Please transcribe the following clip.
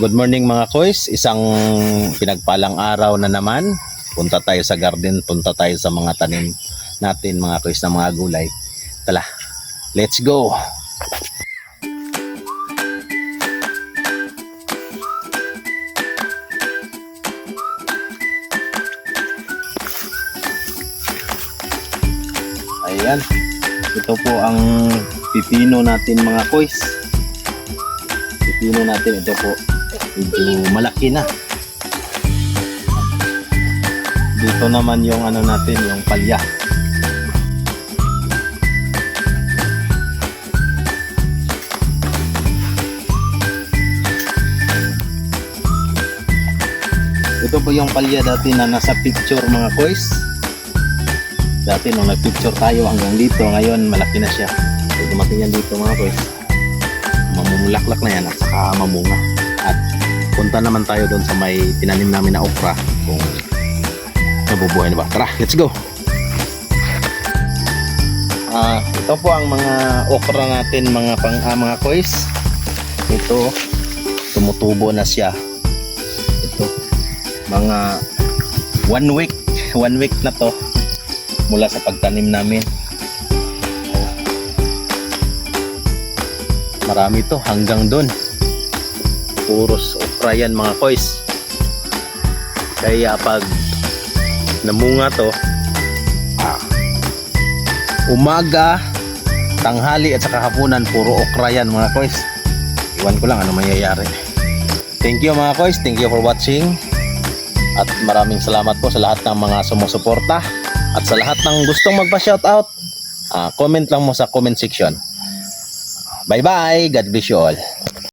Good morning mga koys, isang pinagpalang araw na naman. Punta tayo sa garden, punta tayo sa mga tanim natin mga koys na mga gulay. Tala, let's go! Ayan, ito po ang pipino natin mga koys. Pipino natin ito po medyo malaki na. Dito naman yung ano natin, yung palya. Ito po yung palya dati na nasa picture mga koys. Dati nung nag-picture tayo hanggang dito, ngayon malaki na siya. So, dumating yan dito mga koys. Mamumulaklak na yan at saka mamunga. At punta naman tayo doon sa may tinanim namin na okra kung nabubuhay na ba. Tara, let's go! Ah, ito po ang mga okra natin mga pang ah, mga koys. Ito tumutubo na siya. Ito mga one week, one week na to mula sa pagtanim namin. Marami to hanggang doon. Puros okra yan mga koys. Kaya pag namunga to, umaga, tanghali at saka hapunan, puro okra yan mga koys. Iwan ko lang ano mangyayari. Thank you mga koys, thank you for watching. At maraming salamat po sa lahat ng mga sumusuporta at sa lahat ng gustong magpa-shoutout. ah comment lang mo sa comment section. Bye bye, God bless you all.